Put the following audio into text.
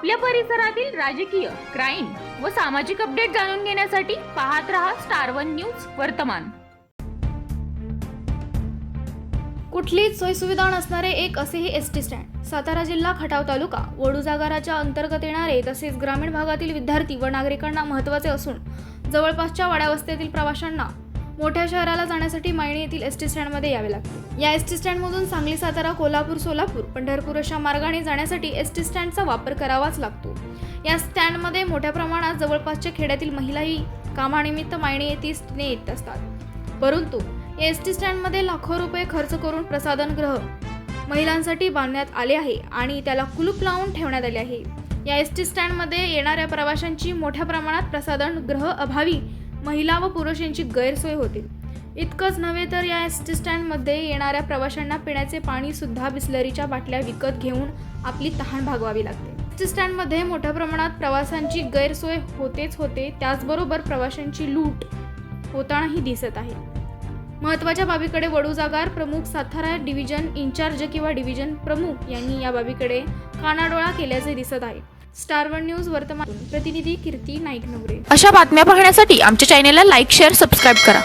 आपल्या परिसरातील राजकीय क्राईम व सामाजिक अपडेट जाणून घेण्यासाठी पाहत रहा स्टार वन न्यूज वर्तमान. कुठलीच सोयीसुविधा नसणारे एक असेही एस टी स्टँड सातारा जिल्हा खटाव तालुका. वडू जागाराच्या अंतर्गत येणारे तसेच ग्रामीण भागातील विद्यार्थी व नागरिकांना महत्त्वाचे असून जवळपासच्या वाड्यावस्थेतील प्रवाशांना मोठ्या शहराला जाण्यासाठी मायणी येथील एस टी स्टँडमध्ये यावे लागते. या एस टी स्टँडमधून सांगली सातारा कोल्हापूर सोलापूर पंढरपूर अशा मार्गाने जाण्यासाठी एस टी स्टँडचा वापर करावाच लागतो. या स्टँडमध्ये मोठ्या प्रमाणात जवळपासच्या खेड्यातील महिलाही कामानिमित्त मायणी येथे येत असतात. परंतु या एस टी स्टँडमध्ये लाखो रुपये खर्च करून प्रसाधनगृह महिलांसाठी बांधण्यात आले आहे आणि त्याला कुलूप लावून ठेवण्यात आले आहे. या एस टी स्टँडमध्ये येणाऱ्या प्रवाशांची मोठ्या प्रमाणात प्रसाधनगृह अभावी महिला व पुरुष यांची गैरसोय होते. इतकंच नव्हे तर या एस टी स्टँडमध्ये येणाऱ्या प्रवाशांना पिण्याचे पाणीसुद्धा बिसलरीच्या बिस्लरीच्या बाटल्या विकत घेऊन आपली तहान भागवावी लागते. एस टी स्टँडमध्ये मोठ्या प्रमाणात प्रवाशांची गैरसोय होतेच होते त्याचबरोबर प्रवाशांची लूट होतानाही दिसत आहे. महत्त्वाच्या बाबीकडे वडूजागार प्रमुख सातारा डिव्हिजन इन्चार्ज किंवा डिव्हिजन प्रमुख यांनी या बाबीकडे कानाडोळा केल्याचे दिसत आहे. स्टार वन न्यूज वर्तमान प्रतिनिधी कीर्ती नाईक नवरे. अशा बातम्या पाहण्यासाठी आमच्या चॅनेलला लाईक शेअर सबस्क्राईब करा.